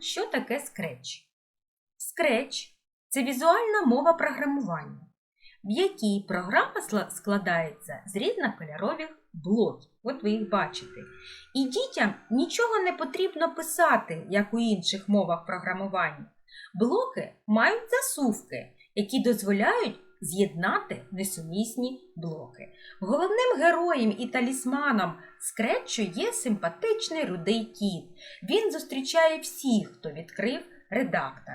що таке Scratch. Scratch – це візуальна мова програмування, в якій програма складається з різнокольорових блоків. От ви їх бачите. І дітям нічого не потрібно писати, як у інших мовах програмування. Блоки мають засувки, які дозволяють з'єднати несумісні блоки. Головним героєм і талісманом скретчу є симпатичний рудий кіт. Він зустрічає всіх, хто відкрив редактор.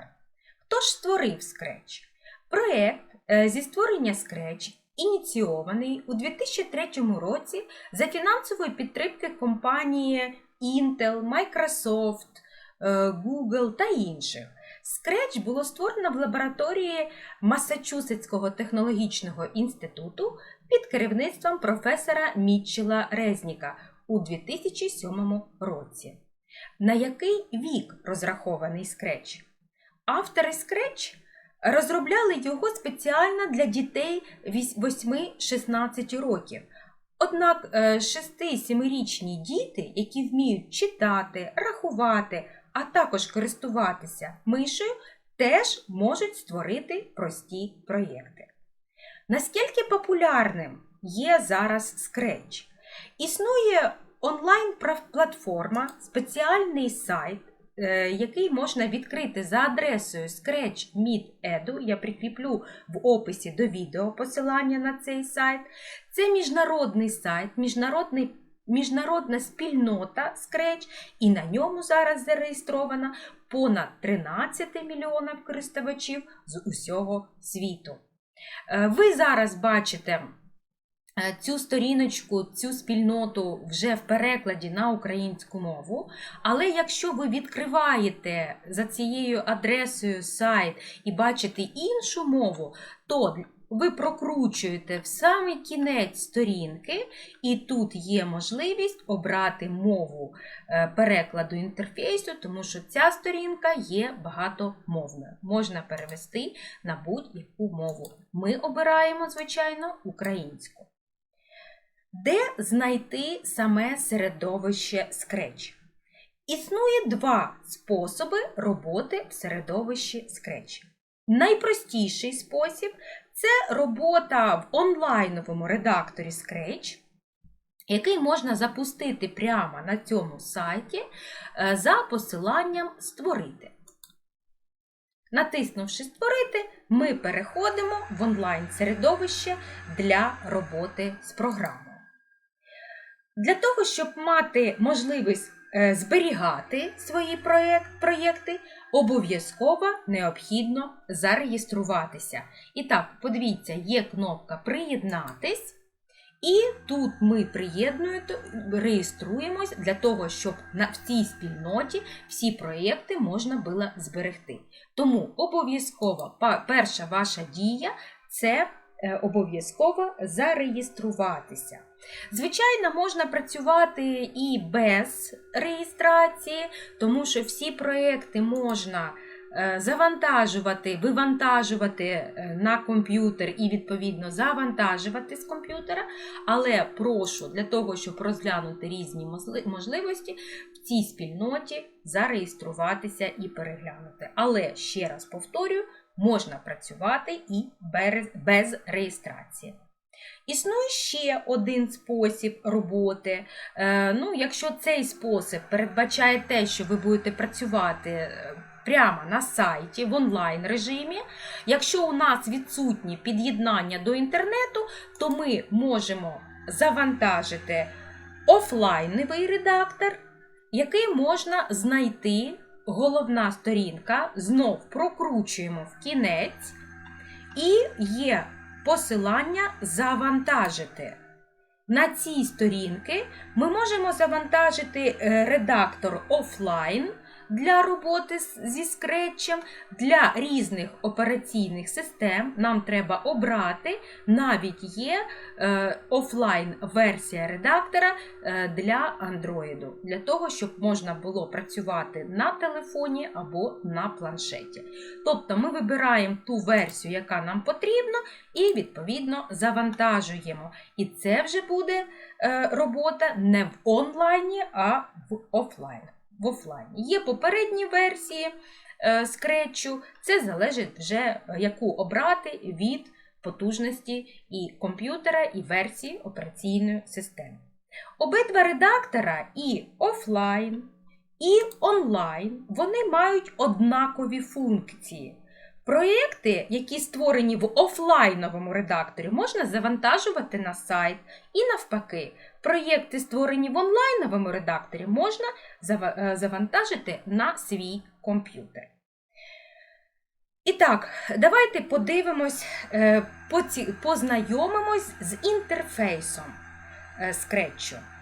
Хто ж створив Scratch? Проєкт е, зі створення Scratch ініційований у 2003 році за фінансової підтримки компанії Intel, Microsoft, е, Google та інших. Scratch було створено в лабораторії Масачусетського технологічного інституту під керівництвом професора Мітчела Резніка у 2007 році. На який вік розрахований Scratch? Автори Scratch розробляли його спеціально для дітей 8-16 років. Однак 6-7-річні діти, які вміють читати, рахувати, а також користуватися мишею, теж можуть створити прості проєкти. Наскільки популярним є зараз Scratch? Існує онлайн-платформа, спеціальний сайт, е, який можна відкрити за адресою Scratch Я прикріплю в описі до відео посилання на цей сайт. Це міжнародний сайт, міжнародний, міжнародна спільнота Scratch, і на ньому зараз зареєстровано понад 13 мільйонів користувачів з усього світу. Е, Ви зараз бачите е, цю сторіночку, цю спільноту вже в перекладі на українську мову. Але якщо ви відкриваєте за цією адресою сайт і бачите іншу мову, то ви прокручуєте в самий кінець сторінки, і тут є можливість обрати мову е, перекладу інтерфейсу, тому що ця сторінка є багатомовною. Можна перевести на будь-яку мову. Ми обираємо, звичайно, українську. Де знайти саме середовище Scratch? Існує два способи роботи в середовищі Scratch. Найпростіший спосіб це робота в онлайновому редакторі Scratch, який можна запустити прямо на цьому сайті е, за посиланням Створити. Натиснувши Створити, ми переходимо в онлайн-середовище для роботи з програмою. Для того, щоб мати можливість е, зберігати свої проєкти, обов'язково необхідно зареєструватися. І так, подивіться, є кнопка Приєднатись. І тут ми реєструємось для того, щоб на в цій спільноті всі проєкти можна було зберегти. Тому обов'язково перша ваша дія це е, обов'язково зареєструватися. Звичайно, можна працювати і без реєстрації, тому що всі проекти можна е, завантажувати, вивантажувати е, на комп'ютер і, відповідно, завантажувати з комп'ютера. Але прошу для того, щоб розглянути різні можливості, в цій спільноті зареєструватися і переглянути. Але ще раз повторюю, можна працювати і без, без реєстрації. Існує ще один спосіб роботи. Е, ну, якщо цей спосіб передбачає те, що ви будете працювати е, прямо на сайті в онлайн режимі, якщо у нас відсутні під'єднання до інтернету, то ми можемо завантажити офлайновий редактор, який можна знайти. Головна сторінка, знов прокручуємо в кінець, і є посилання завантажити. На цій сторінки ми можемо завантажити е, редактор офлайн для роботи зі скретчем. Для різних операційних систем нам треба обрати, навіть є е, офлайн версія редактора е, для Android, для того, щоб можна було працювати на телефоні або на планшеті. Тобто ми вибираємо ту версію, яка нам потрібна, і відповідно завантажуємо. І це вже буде е, робота не в онлайні, а в офлайн. В офлайні. Є попередні версії скречу, скретчу, це залежить вже е, яку обрати від потужності і комп'ютера, і версії операційної системи. Обидва редактора і офлайн, і онлайн вони мають однакові функції. Проєкти, які створені в офлайновому редакторі, можна завантажувати на сайт. І навпаки, проєкти, створені в онлайновому редакторі, можна е, завантажити на свій комп'ютер. І так, давайте подивимось, е, познайомимось з інтерфейсом е, Scratch.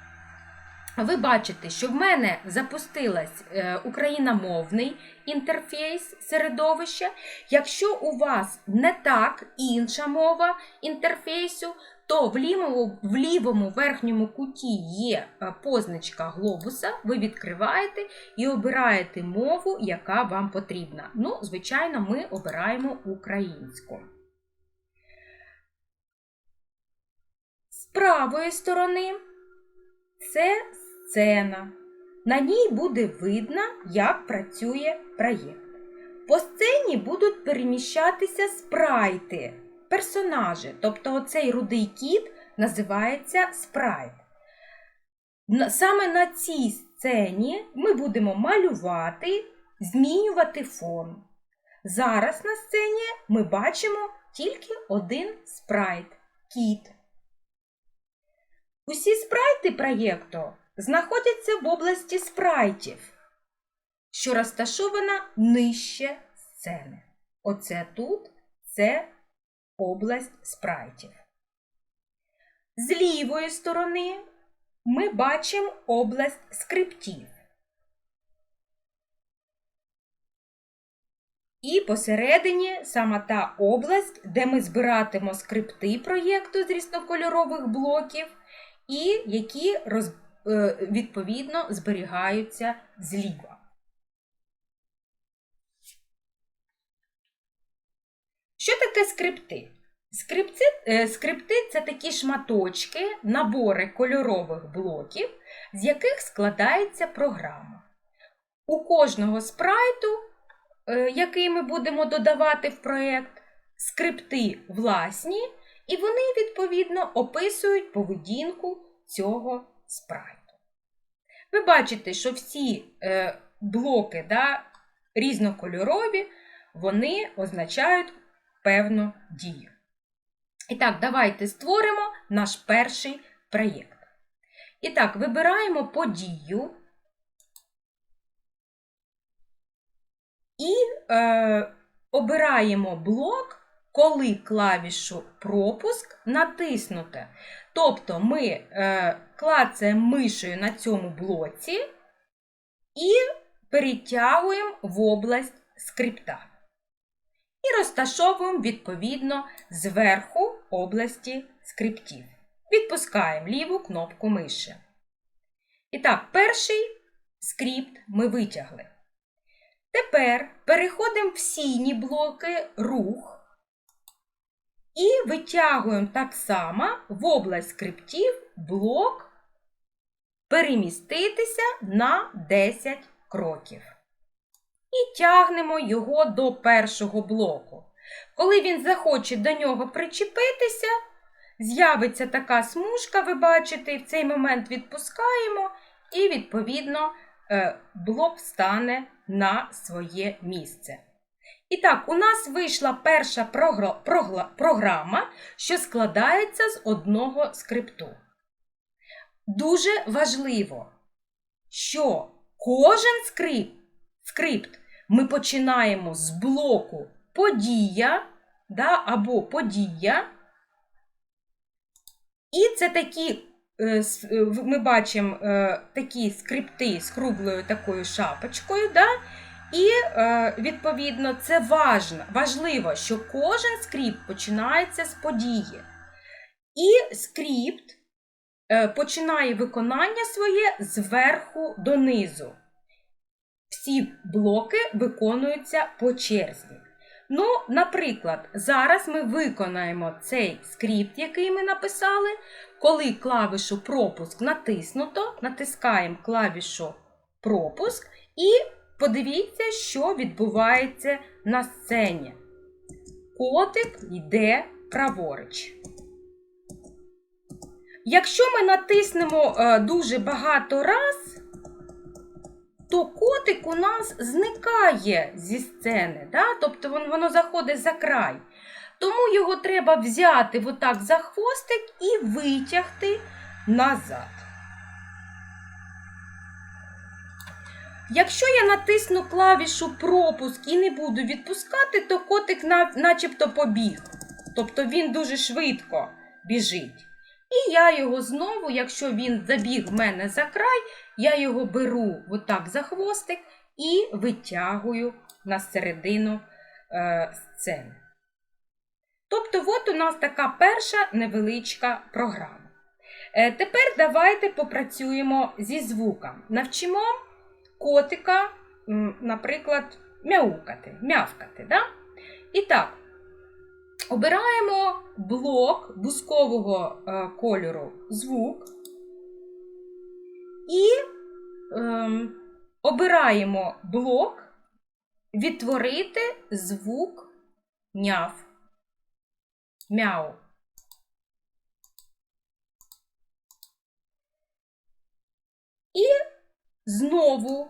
Ви бачите, що в мене запустилась е, україномовний інтерфейс середовища. Якщо у вас не так інша мова інтерфейсу, то в лівому, в лівому верхньому куті є е, позначка глобуса, ви відкриваєте і обираєте мову, яка вам потрібна. Ну, звичайно, ми обираємо українську. З правої сторони це сцена. На ній буде видно, як працює проєкт. По сцені будуть переміщатися спрайти, персонажі. Тобто оцей рудий кіт називається спрайт. Саме на цій сцені ми будемо малювати, змінювати фон. Зараз на сцені ми бачимо тільки один спрайт кіт. Усі спрайти проєкту знаходяться в області спрайтів, що розташована нижче сцени. Оце тут це область спрайтів. З лівої сторони ми бачимо область скриптів. І посередині саме та область, де ми збиратимо скрипти проєкту з різнокольорових блоків, і які роз, е, відповідно зберігаються зліва. Що таке скрипти? Скрипти, е, скрипти це такі шматочки, набори кольорових блоків, з яких складається програма. У кожного спрайту, е, який ми будемо додавати в проєкт, скрипти власні, і вони, відповідно, описують поведінку цього спрайту. Ви бачите, що всі е, блоки да, різнокольорові, вони означають певну дію. І так, давайте створимо наш перший проєкт. І так, вибираємо подію і е, обираємо блок, коли клавішу пропуск натиснуте. Тобто ми е, клацаємо мишею на цьому блоці і перетягуємо в область скрипта. І розташовуємо відповідно зверху області скриптів. Відпускаємо ліву кнопку миші. І так, перший скрипт ми витягли. Тепер переходимо в сіні блоки рух і витягуємо так само в область скриптів блок переміститися на 10 кроків. І тягнемо його до першого блоку. Коли він захоче до нього причепитися, з'явиться така смужка, ви бачите, і в цей момент відпускаємо, і, відповідно, е, блок стане на своє місце. І так, у нас вийшла перша програ- прогла- програма, що складається з одного скрипту. Дуже важливо, що кожен скрипт, скрипт ми починаємо з блоку подія да, або подія. І це такі, е, е, ми бачимо е, такі скрипти з круглою такою шапочкою. Да? І, е, відповідно, це важно, важливо, що кожен скрипт починається з події. І скрипт е, починає виконання своє зверху донизу. Всі блоки виконуються по черзі. Ну, наприклад, зараз ми виконаємо цей скрипт, який ми написали. Коли клавішу пропуск натиснуто, натискаємо клавішу пропуск і подивіться, що відбувається на сцені. Котик йде праворуч. Якщо ми натиснемо е, дуже багато раз, то котик у нас зникає зі сцени, да? тобто вон- воно заходить за край. Тому його треба взяти отак за хвостик і витягти назад. Якщо я натисну клавішу пропуск і не буду відпускати, то котик на- начебто побіг. Тобто він дуже швидко біжить. І я його знову, якщо він забіг в мене за край, я його беру отак за хвостик і витягую на середину е, сцени. Тобто, от у нас така перша невеличка програма. Е, тепер давайте попрацюємо зі звуком. Навчимо котика, наприклад, мяукати, мявкати. Да? І так, обираємо блок бускового е, кольору звук і ем, обираємо блок відтворити звук няв. Мяу. І знову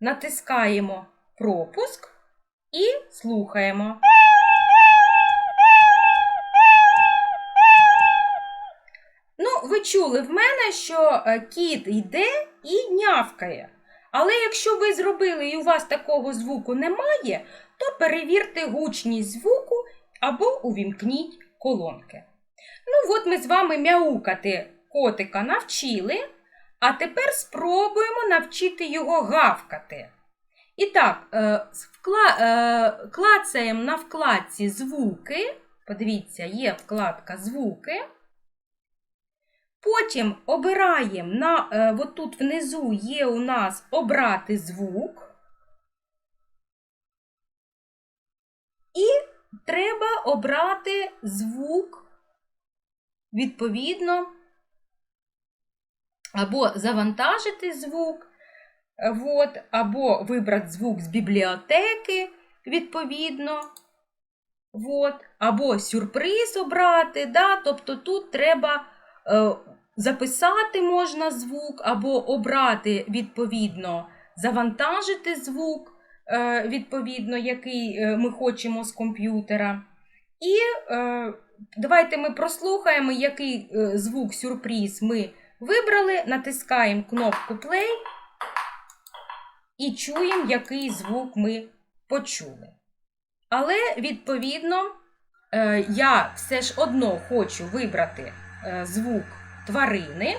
натискаємо пропуск і слухаємо. Ну, ви чули в мене, що е, кіт йде і нявкає. Але якщо ви зробили і у вас такого звуку немає, то перевірте гучність звуку або увімкніть колонки. Ну, от ми з вами мяукати котика навчили, а тепер спробуємо навчити його гавкати. І так, е, е, клацаємо на вкладці звуки. Подивіться, є вкладка звуки. Потім обираємо на е, от тут внизу є у нас обрати звук. І треба обрати звук відповідно, або завантажити звук, от, або вибрати звук з бібліотеки, відповідно. От, або сюрприз обрати. Да? Тобто тут треба е, записати можна звук, або обрати відповідно, завантажити звук, е, відповідно, який е, ми хочемо з комп'ютера. І е, давайте ми прослухаємо, який е, звук сюрприз ми вибрали, натискаємо кнопку play і чуємо, який звук ми почули. Але, відповідно, е, я все ж одно хочу вибрати е, звук тварини.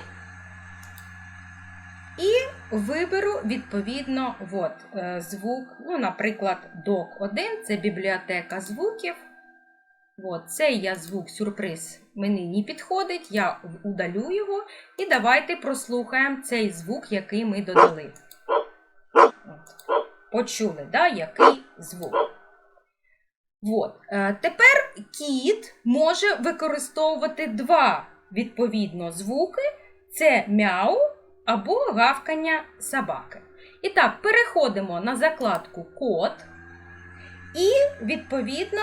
І виберу, відповідно, от, е, звук, ну, наприклад, док 1 це бібліотека звуків. От, цей я звук сюрприз мені не підходить, я удалю його. І давайте прослухаємо цей звук, який ми додали. Почули, да, який звук. От. Е, тепер кіт може використовувати два відповідно звуки: це мяу або гавкання собаки. І так, переходимо на закладку код. І, відповідно,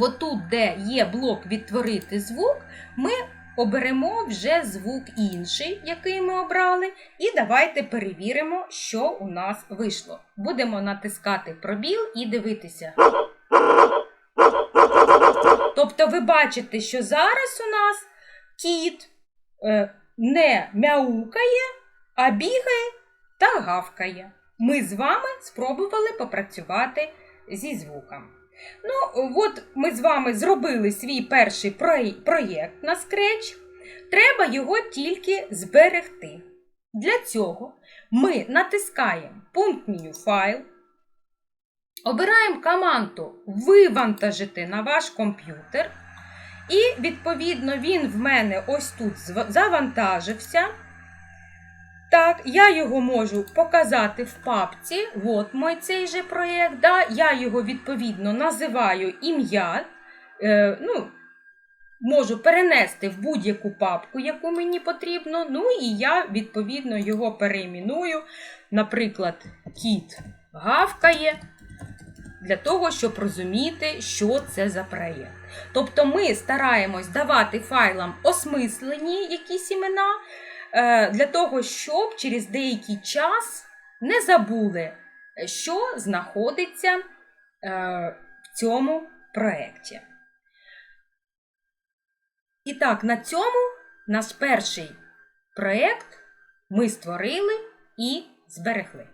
отут, де є блок відтворити звук, ми оберемо вже звук інший, який ми обрали. І давайте перевіримо, що у нас вийшло. Будемо натискати пробіл і дивитися. Тобто, ви бачите, що зараз у нас кіт е, не мяукає, а бігає та гавкає. Ми з вами спробували попрацювати зі звуком. Ну, от ми з вами зробили свій перший проєкт на Scratch. Треба його тільки зберегти. Для цього ми натискаємо пункт меню файл, обираємо команду Вивантажити на ваш комп'ютер. І, відповідно, він в мене ось тут завантажився. Так, я його можу показати в папці. От мой цей же проєкт. Да? Я його відповідно називаю ім'я. Е, ну, можу перенести в будь-яку папку, яку мені потрібно. Ну і я, відповідно, його перейменую. Наприклад, кіт гавкає. Для того, щоб розуміти, що це за проєкт. Тобто ми стараємось давати файлам осмислені якісь імена, для того, щоб через деякий час не забули, що знаходиться е, в цьому проєкті. І так, на цьому наш перший проєкт ми створили і зберегли.